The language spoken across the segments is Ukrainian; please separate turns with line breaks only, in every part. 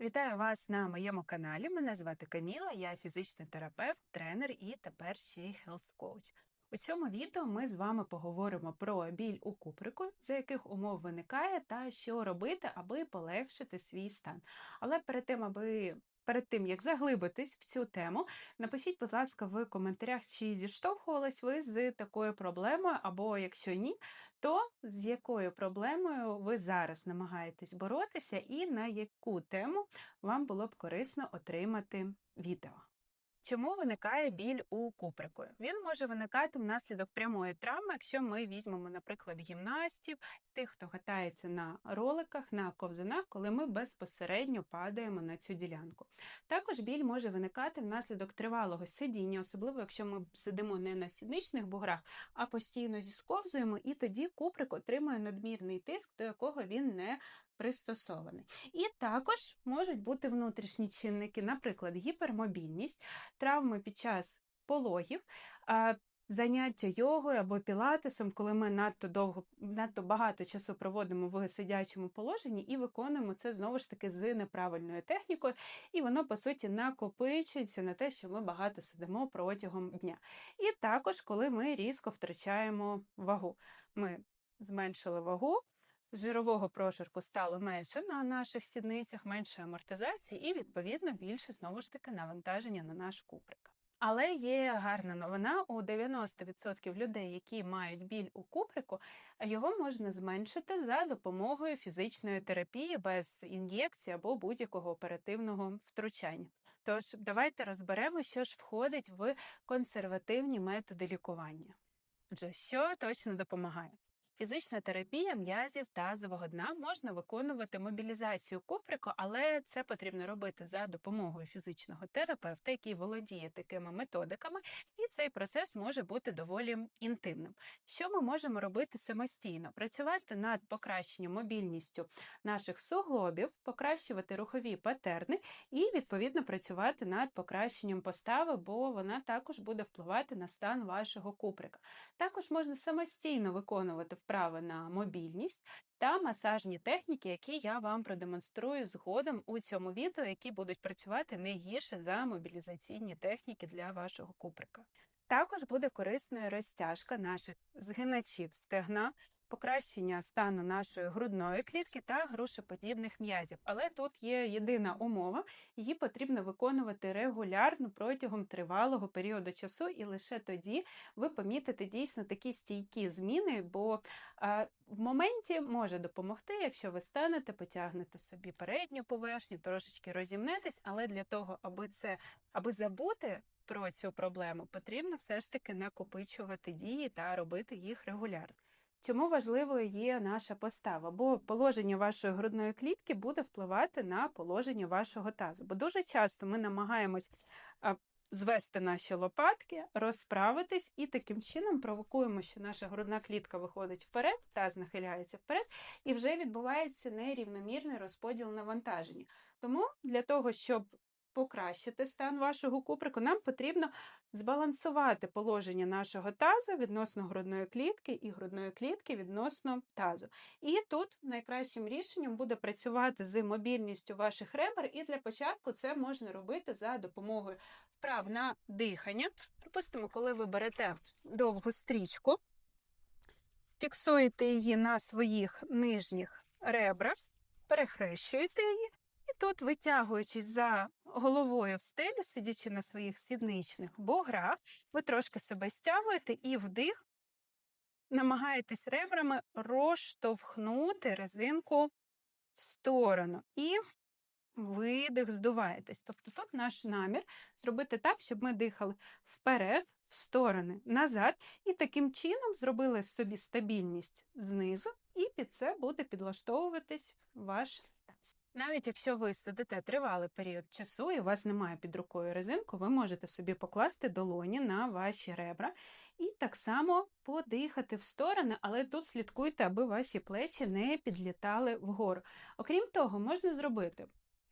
Вітаю вас на моєму каналі. Мене звати Каміла, я фізичний терапевт, тренер і тепер ще й хелс-коуч. У цьому відео ми з вами поговоримо про біль у куприку, за яких умов виникає, та що робити, аби полегшити свій стан. Але перед тим, аби перед тим як заглибитись в цю тему, напишіть, будь ласка, в коментарях, чи зіштовхувались ви з такою проблемою, або якщо ні, то з якою проблемою ви зараз намагаєтесь боротися, і на яку тему вам було б корисно отримати відео. Чому виникає біль у куприку? Він може виникати внаслідок прямої травми, якщо ми візьмемо, наприклад, гімнастів, тих, хто катається на роликах, на ковзанах, коли ми безпосередньо падаємо на цю ділянку. Також біль може виникати внаслідок тривалого сидіння, особливо якщо ми сидимо не на сідничних буграх, а постійно зісковзуємо, і тоді куприк отримує надмірний тиск, до якого він не пристосований. І також можуть бути внутрішні чинники, наприклад, гіпермобільність, травми під час пологів. Заняття йогою або пілатесом, коли ми надто довго, надто багато часу проводимо в сидячому положенні і виконуємо це знову ж таки з неправильною технікою, і воно, по суті, накопичується на те, що ми багато сидимо протягом дня. І також, коли ми різко втрачаємо вагу. Ми зменшили вагу, жирового прошарку стало менше на наших сідницях, менше амортизації, і, відповідно, більше знову ж таки навантаження на наш куприк. Але є гарна новина: у 90% людей, які мають біль у куприку, його можна зменшити за допомогою фізичної терапії без ін'єкції або будь-якого оперативного втручання. Тож давайте розберемо, що ж входить в консервативні методи лікування. Отже, що точно допомагає? Фізична терапія м'язів тазового дна можна виконувати мобілізацію куприку, але це потрібно робити за допомогою фізичного терапевта, який володіє такими методиками, і цей процес може бути доволі інтимним. Що ми можемо робити самостійно? Працювати над покращенням мобільністю наших суглобів, покращувати рухові патерни і, відповідно, працювати над покращенням постави, бо вона також буде впливати на стан вашого куприка. Також можна самостійно виконувати вправи на мобільність та масажні техніки, які я вам продемонструю згодом у цьому відео, які будуть працювати не гірше за мобілізаційні техніки для вашого куприка. Також буде корисною розтяжка наших згиначів стегна, покращення стану нашої грудної клітки та грушеподібних м'язів. Але тут є єдина умова, її потрібно виконувати регулярно протягом тривалого періоду часу, і лише тоді ви помітите дійсно такі стійкі зміни, бо в моменті може допомогти, якщо ви станете, потягнете собі передню поверхню, трошечки розімнетесь, але для того, аби це аби забути. Про цю проблему потрібно все ж таки накопичувати дії та робити їх регулярно. Чому важливою є наша постава? Бо положення вашої грудної клітки буде впливати на положення вашого тазу. Бо дуже часто ми намагаємось звести наші лопатки, розправитись і таким чином провокуємо, що наша грудна клітка виходить вперед, таз нахиляється вперед, і вже відбувається нерівномірний розподіл навантаження. Тому для того, щоб покращити стан вашого куприку, нам потрібно збалансувати положення нашого тазу відносно грудної клітки і грудної клітки відносно тазу. І тут найкращим рішенням буде працювати з мобільністю ваших ребер, і для початку це можна робити за допомогою вправ на дихання. Припустимо, коли ви берете довгу стрічку, фіксуєте її на своїх нижніх ребрах, перехрещуєте її. І тут, витягуючись за головою в стелю, сидячи на своїх сідничних буграх, ви трошки себе стягуєте і вдих, намагаєтесь ребрами розштовхнути резинку в сторону. І видих, здуваєтесь. Тобто тут наш намір зробити так, щоб ми дихали вперед, в сторони, назад, і таким чином зробили собі стабільність знизу, і під це буде підлаштовуватись ваш. Навіть якщо ви сидите тривалий період часу і у вас немає під рукою резинку, ви можете собі покласти долоні на ваші ребра і так само подихати в сторони, але тут слідкуйте, аби ваші плечі не підлітали вгору. Окрім того, можна зробити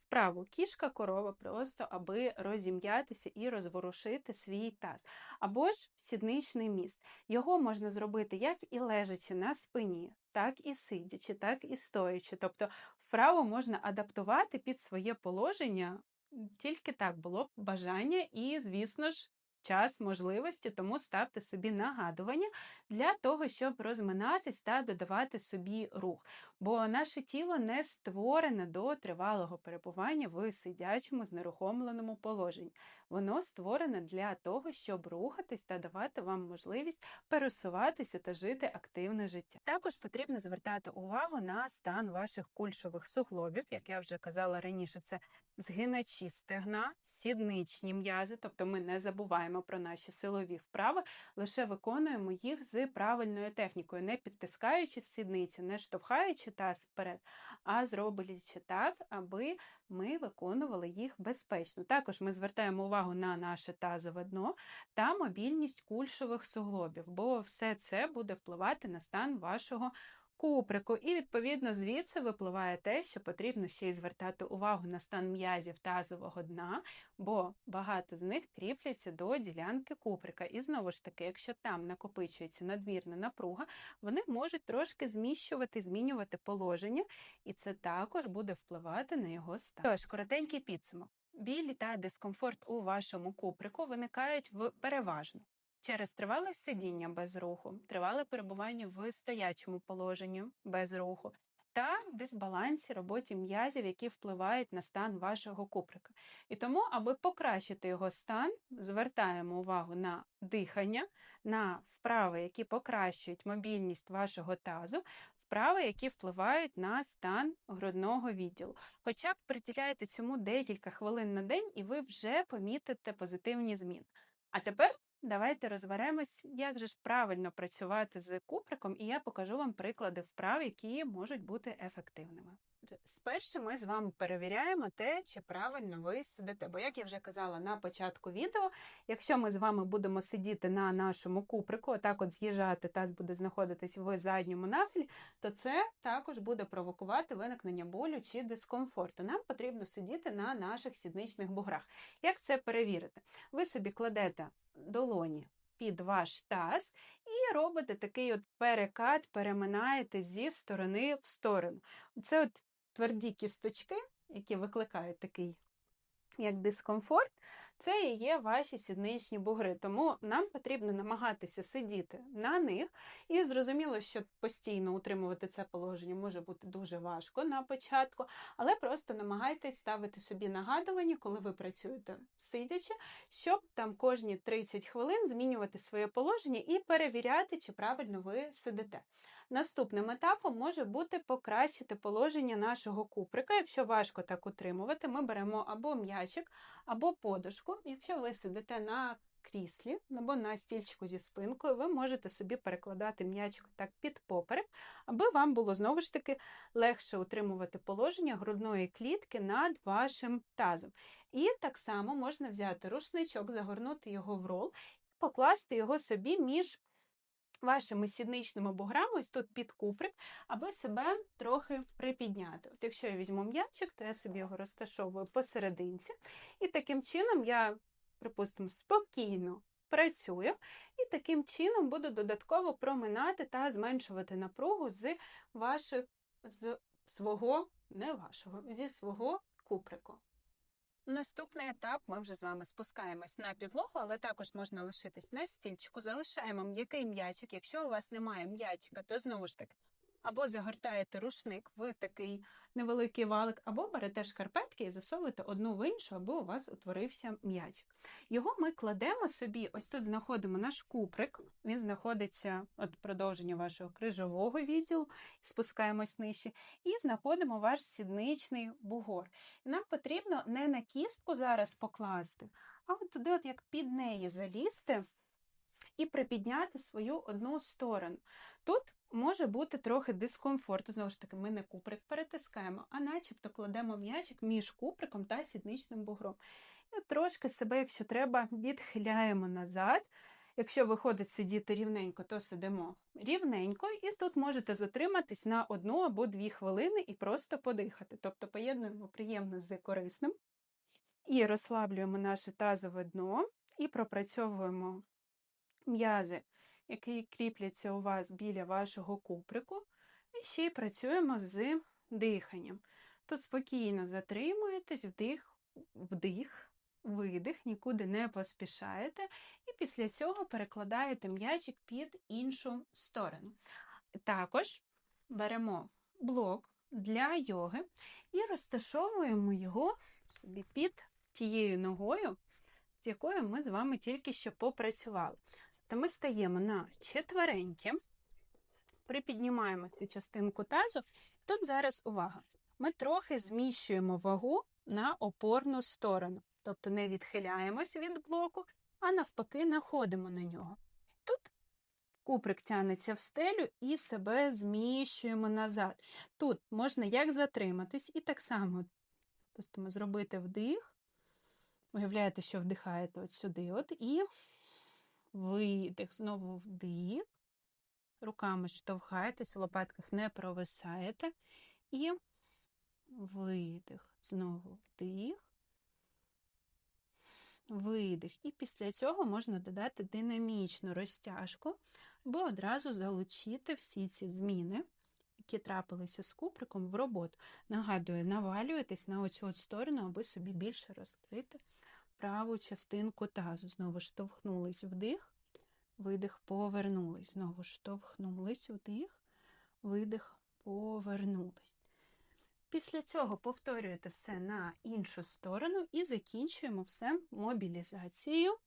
вправу кішка корова, просто аби розім'ятися і розворушити свій таз. Або ж сідничний міст. Його можна зробити як і лежачи на спині, так і сидячи, так і стоячи. Тобто Вправу можна адаптувати під своє положення, тільки так було б бажання і, звісно ж, час можливості, тому ставте собі нагадування для того, щоб розминатись та додавати собі рух. Бо наше тіло не створене до тривалого перебування в сидячому знерухомленому положенні. Воно створене для того, щоб рухатись та давати вам можливість пересуватися та жити активне життя. Також потрібно звертати увагу на стан ваших кульшових суглобів, як я вже казала раніше, це згиначі стегна, сідничні м'язи, тобто ми не забуваємо про наші силові вправи, лише виконуємо їх з правильною технікою, не підтискаючи сідниці, не штовхаючи таз вперед, а зроблячи так, аби ми виконували їх безпечно. Також ми звертаємо увагу на наше тазове дно та мобільність кульшових суглобів, бо все це буде впливати на стан вашого куприку. І, відповідно, звідси випливає те, що потрібно ще й звертати увагу на стан м'язів тазового дна, бо багато з них кріпляться до ділянки куприка. І знову ж таки, якщо там накопичується надмірна напруга, вони можуть трошки зміщувати, змінювати положення, і це також буде впливати на його стан. Тож, коротенький підсумок. Білі та дискомфорт у вашому куприку виникають в переважно через тривале сидіння без руху, тривале перебування в стоячому положенні без руху та дисбалансі роботі м'язів, які впливають на стан вашого куприка. І тому, аби покращити його стан, звертаємо увагу на дихання, на вправи, які покращують мобільність вашого тазу. Вправи, які впливають на стан грудного відділу. Хоча б приділяйте цьому декілька хвилин на день, і ви вже помітите позитивні зміни. А тепер Давайте розберемось, як же ж правильно працювати з куприком, і я покажу вам приклади вправ, які можуть бути ефективними. Спершу ми з вами перевіряємо те, чи правильно ви сидите. Бо, як я вже казала на початку відео, якщо ми з вами будемо сидіти на нашому куприку, отак от з'їжджати, таз буде знаходитись в задньому нахилі, то це також буде провокувати виникнення болю чи дискомфорту. Нам потрібно сидіти на наших сідничних буграх. Як це перевірити? Ви собі кладете долоні під ваш таз і робите такий от перекат, переминаєте зі сторони в сторону. Це от тверді кісточки, які викликають такий як дискомфорт, це і є ваші сідничні бугри. Тому нам потрібно намагатися сидіти на них. І зрозуміло, що постійно утримувати це положення може бути дуже важко на початку, але просто намагайтесь ставити собі нагадування, коли ви працюєте сидячи, щоб там кожні 30 хвилин змінювати своє положення і перевіряти, чи правильно ви сидите. Наступним етапом може бути покращити положення нашого куприка. Якщо важко так утримувати, ми беремо або м'ячик, або подушку. Якщо ви сидите на кріслі або на стільчику зі спинкою, ви можете собі перекладати м'ячик так під поперек, аби вам було знову ж таки легше утримувати положення грудної клітки над вашим тазом. І так само можна взяти рушничок, загорнути його в рол і покласти його собі між вашими сідничними буграми, ось тут під куприк, аби себе трохи припідняти. От Якщо я візьму м'ячик, то я собі його розташовую посерединці. І таким чином я, припустимо, спокійно працюю, і таким чином буду додатково проминати та зменшувати напругу з ваших, з свого, не вашого, зі свого куприку. Наступний етап ми вже з вами спускаємось на підлогу, але також можна лишитись на стільчику. Залишаємо м'який м'ячик. Якщо у вас немає м'ячика, то знову ж таки або загортаєте рушник в такий невеликий валик, або берете шкарпетки і засовуєте одну в іншу, аби у вас утворився м'ячик. Його ми кладемо собі, ось тут знаходимо наш куприк, він знаходиться от продовження вашого крижового відділу, спускаємось нижче, і знаходимо ваш сідничний бугор. Нам потрібно не на кістку зараз покласти, а от туди, от як під неї залізти. І припідняти свою одну сторону. Тут може бути трохи дискомфорту. Знову ж таки, ми не куприк перетискаємо, а начебто кладемо м'ячик між куприком та сідничним бугром. І трошки себе, якщо треба, відхиляємо назад. Якщо виходить сидіти рівненько, то сидимо рівненько, і тут можете затриматись на одну або дві хвилини і просто подихати. Тобто поєднуємо приємно з корисним і розслаблюємо наше тазове дно і пропрацьовуємо м'язи які кріпляться у вас біля вашого куприку. І ще й працюємо з диханням. Тут спокійно затримуєтесь, вдих, вдих, видих, нікуди не поспішаєте, і після цього перекладаєте м'ячик під іншу сторону. Також беремо блок для йоги і розташовуємо його собі під тією ногою, з якою ми з вами тільки що попрацювали. То ми стаємо на четвереньки, припіднімаємо цю частинку тазу. Тут зараз увага. Ми трохи зміщуємо вагу на опорну сторону, тобто не відхиляємось від блоку, а навпаки, находимо на нього. Тут куприк тягнеться в стелю і себе зміщуємо назад. Тут можна як затриматись, і так само Допустимо, зробити вдих. Уявляєте, що вдихаєте от сюди, от, і видих. Знову вдих. Руками штовхаєтесь, в лопатках не провисаєте. І видих. Знову вдих. Видих. І після цього можна додати динамічну розтяжку, аби одразу залучити всі ці зміни які трапилися з куприком в роботу. Нагадую, навалюєтесь на оцю от сторону, аби собі більше розкрити праву частинку тазу. Знову штовхнулись вдих, видих, повернулись. Знову штовхнулись вдих, видих, повернулись. Після цього повторюєте все на іншу сторону і закінчуємо все мобілізацією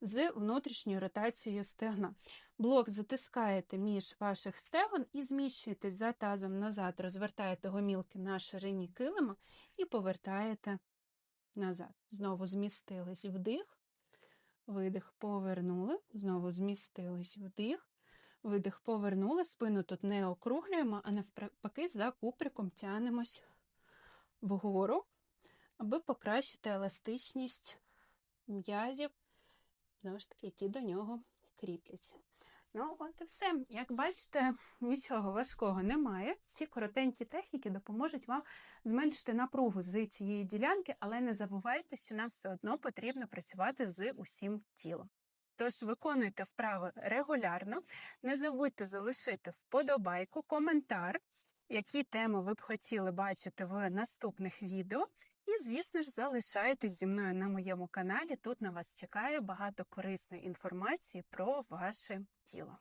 з внутрішньою ротацією стегна. Блок затискаєте між ваших стегон і зміщуєте за тазом назад, розвертаєте гомілки на ширині килима і повертаєте назад. Знову змістились вдих, видих, повернули, знову змістились вдих, видих, повернули, спину тут не округлюємо, а навпаки, за куприком тянемось вгору, аби покращити еластичність м'язів, знову ж таки, які до нього кріпляться. Ну, от і все. Як бачите, нічого важкого немає. Ці коротенькі техніки допоможуть вам зменшити напругу з цієї ділянки, але не забувайте, що нам все одно потрібно працювати з усім тілом. Тож виконуйте вправи регулярно, не забудьте залишити вподобайку, коментар, які теми ви б хотіли бачити в наступних відео. І, звісно ж, залишайтесь зі мною на моєму каналі. Тут на вас чекає багато корисної інформації про ваше тіло.